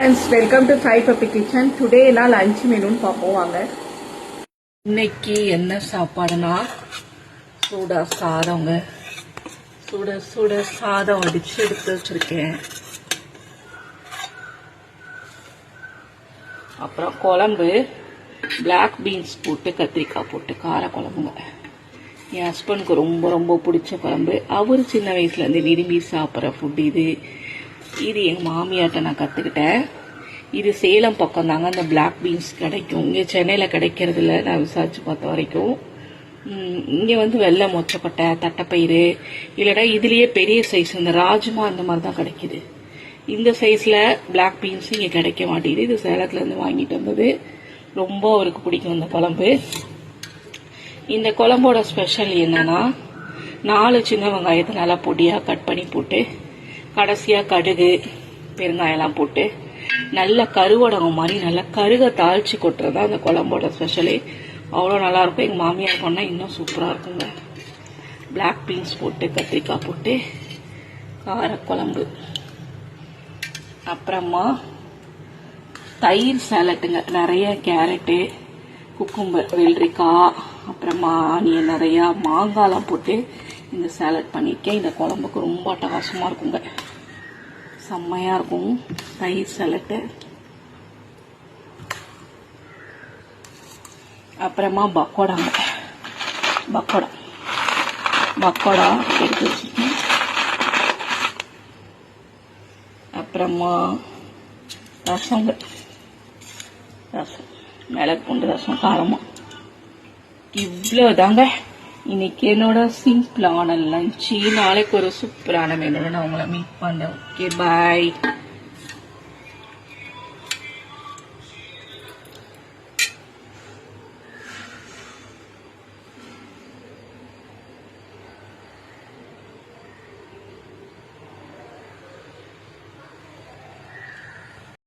Friends welcome to Sai puppy kitchen today எல்லாம் lunch மெனுன்னு பார்ப்போம் வாங்க. இன்னைக்கு என்ன சாப்பாடுனா சூடா சாதங்க சுட சுட சாதம் அடிச்சு எடுத்து வச்சிருக்கேன். அப்புறம் குழம்பு பிளாக் பீன்ஸ் போட்டு கத்திரிக்காய் போட்டு கார குழம்புங்க. என் ஹஸ்பண்டுக்கு ரொம்ப ரொம்ப பிடிச்ச குழம்பு. அவர் சின்ன வயசுலேருந்து விரும்பி சாப்பிட்ற ஃபுட் இது. இது எங்கள் மாமியார்கிட்ட நான் கற்றுக்கிட்டேன் இது சேலம் பக்கம் தாங்க அந்த பிளாக் பீன்ஸ் கிடைக்கும். இங்கே சென்னையில் கிடைக்கிறது நான் விசாரித்து பார்த்த வரைக்கும். இங்கே வந்து வெள்ளை மொச்சக்கொட்டை தட்டைப்பயிறு இல்லைன்னா இதுலேயே பெரிய சைஸ் இந்த ராஜ்மா அந்த மாதிரி தான் கிடைக்குது. இந்த சைஸில் பிளாக் பீன்ஸ் இங்கே கிடைக்க மாட்டேங்குது. இது சேலத்துலேருந்து வாங்கிட்டு வந்தது. ரொம்ப அவருக்கு பிடிக்கும் இந்த குழம்பு. இந்த குழம்போட ஸ்பெஷல் என்னென்னா நாலு சின்ன வெங்காயத்தை நல்லா பொடியாக கட் பண்ணி போட்டு கடைசியாக கடுகு பெருங்காயெல்லாம் போட்டு நல்ல கருவடகம் மாதிரி நல்லா கருக தாளித்து கொட்டுறது தான் அந்த குழம்போட ஸ்பெஷலே அவ்வளோ நல்லா இருக்கும். எங்கள் மாமியார் பண்ணால் இன்னும் சூப்பராக இருக்குங்க. பிளாக் பீன்ஸ் போட்டு கத்திரிக்காய் போட்டு காரக்குழம்பு. அப்புறமா தயிர் சேலட்டுங்க நிறைய கேரட்டு குக்கும்பர் வெள்ளரிக்காய் அப்புறமா ஆனியன் நிறையா மாங்காய்லாம் போட்டு இந்த சேலட் பண்ணியிருக்கேன். இந்த குழம்புக்கு ரொம்ப அட்டகாசமாக இருக்குங்க. செம்மையாக இருக்கும். தயிர் சேலட்டு அப்புறமா பக்கோடாங்க பக்கோடா. பக்கோடா எடுத்து வச்சுருக்கேன். அப்புறமா ரசங்க ரசம். மிளகு பூண்டு ரசம் காரமாக இவ்வளோ தாங்க இன்னைக்கு என்னோட சிம்பிளான லஞ்சு நாளைக்கு ஒரு சூப்பரான மெனுவோட நான் உங்களை மீட் பண்ணேன் ஓகே பாய்